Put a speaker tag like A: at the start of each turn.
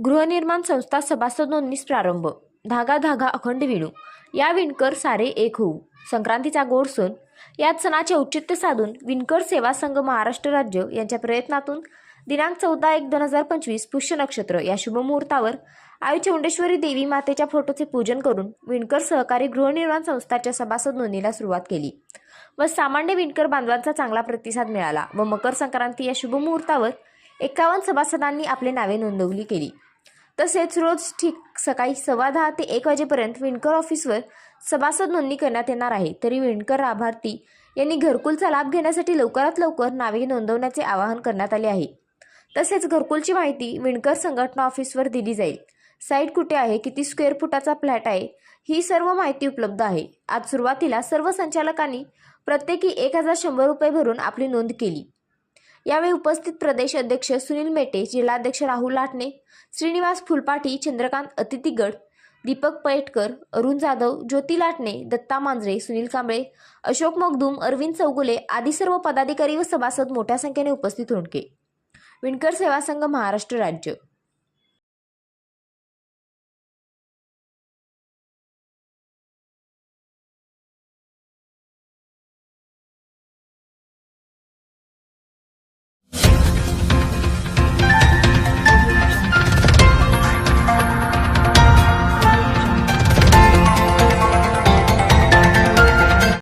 A: गृहनिर्माण संस्था सभासद नोंदणीस प्रारंभ. धागा धागा अखंड विणू. या विणकर सारे एक होऊ. संक्रांतीचा गोड सण. यात सणाचे औचित्य साधून विणकर सेवा संघ महाराष्ट्र राज्य यांच्या प्रयत्नातून दिनांक चौदा एक दोन हजार पंचवीस पुष्य नक्षत्र या शुभमुहूर्तावर आई चौंडेश्वरी देवी मातेच्या फोटोचे पूजन करून विणकर सहकारी गृहनिर्माण संस्थाच्या सभासद नोंदणीला सुरुवात केली. व सामान्य विणकर बांधवांचा चांगला प्रतिसाद मिळाला व मकर संक्रांती या शुभमुहूर्तावर एकावन्न सभासदांनी आपले नावे नोंदवली केली. तसेच रोज ठीक सकाळी सव्वा दहा ते एक वाजेपर्यंत विणकर ऑफिसवर सभासद नोंदणी करण्यात येणार आहे. तरी विणकर लाभार्थी यांनी घरकुलचा लाभ घेण्यासाठी लवकरात लवकर नावे नोंदवण्याचे आवाहन करण्यात आले आहे. तसेच घरकुलची माहिती विणकर संघटना ऑफिसवर दिली जाईल. साईट कुठे आहे? किती स्क्वेअर फुटाचा फ्लॅट आहे? ही सर्व माहिती उपलब्ध आहे. आज सुरुवातीला सर्व संचालकांनी प्रत्येकी एक हजार शंभर रुपये भरून आपली नोंद केली. यावेळी उपस्थित प्रदेश अध्यक्ष सुनील मेटे जिल्हाध्यक्ष राहुल लाटणे श्रीनिवास फुलपाठी चंद्रकांत अतिथीगड दीपक पैठकर अरुण जाधव ज्योती लाटणे दत्ता मांजरे सुनील कांबळे अशोक मगदूम अरविंद चौगुले आदी सर्व पदाधिकारी व सभासद मोठ्या संख्येने उपस्थित होणके विणकर सेवा संघ महाराष्ट्र राज्य.